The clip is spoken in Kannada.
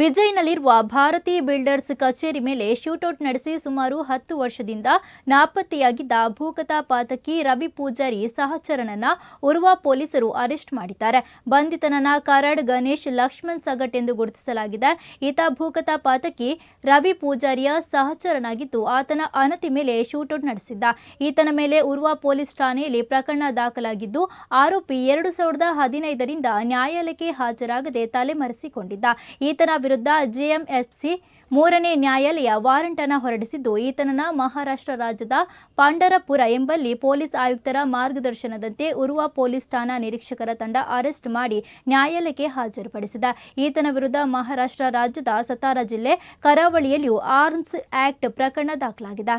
ಬಿಜೈನಲ್ಲಿರುವ ಭಾರತೀಯ ಬಿಲ್ಡರ್ಸ್ ಕಚೇರಿ ಮೇಲೆ ಶೂಟೌಟ್ ನಡೆಸಿ ಸುಮಾರು ಹತ್ತು ವರ್ಷದಿಂದ ನಾಪತ್ತೆಯಾಗಿದ್ದ ಭೂಗತ ಪಾತಕಿ ರವಿ ಪೂಜಾರಿ ಸಹಚರನನ್ನ ಉರ್ವ ಪೊಲೀಸರು ಅರೆಸ್ಟ್ ಮಾಡಿದ್ದಾರೆ. ಬಂಧಿತನನ್ನ ಕರಡ್ ಗಣೇಶ್ ಲಕ್ಷ್ಮಣ್ ಸಗಟ್ ಎಂದು ಗುರುತಿಸಲಾಗಿದೆ. ಈತ ಭೂಗತ ಪಾತಕಿ ರವಿ ಪೂಜಾರಿಯ ಸಹಚರನಾಗಿದ್ದು ಆತನ ಅನತಿ ಮೇಲೆ ಶೂಟೌಟ್ ನಡೆಸಿದ್ದ. ಈತನ ಮೇಲೆ ಉರ್ವ ಪೊಲೀಸ್ ಠಾಣೆಯಲ್ಲಿ ಪ್ರಕರಣ ದಾಖಲಾಗಿದ್ದು ಆರೋಪಿ ಎರಡು ಸಾವಿರದ ಹದಿನೈದರಿಂದ ನ್ಯಾಯಾಲಯಕ್ಕೆ ಹಾಜರಾಗದೆ ತಲೆಮರೆಸಿಕೊಂಡಿದ್ದ. ಈತನ ವಿರುದ್ಧ ಜೆಎಂಎಫ್ಸಿ ಮೂರನೇ ನ್ಯಾಯಾಲಯ ವಾರಂಟ್ ಅನ್ನು ಹೊರಡಿಸಿದ್ದು, ಈತನನ್ನ ಮಹಾರಾಷ್ಟ್ರ ರಾಜ್ಯದ ಪಾಂಡರಪುರ ಎಂಬಲ್ಲಿ ಪೊಲೀಸ್ ಆಯುಕ್ತರ ಮಾರ್ಗದರ್ಶನದಂತೆ ಉರುವ ಪೊಲೀಸ್ ಠಾಣಾ ನಿರೀಕ್ಷಕರ ತಂಡ ಅರೆಸ್ಟ್ ಮಾಡಿ ನ್ಯಾಯಾಲಯಕ್ಕೆ ಹಾಜರುಪಡಿಸಿದ. ಈತನ ವಿರುದ್ಧ ಮಹಾರಾಷ್ಟ್ರ ರಾಜ್ಯದ ಸತಾರಾ ಜಿಲ್ಲೆ ಕರಾವಳಿಯಲ್ಲಿಯೂ ಆರ್ಮ್ಸ್ ಆಕ್ಟ್ ಪ್ರಕರಣ ದಾಖಲಾಗಿದೆ.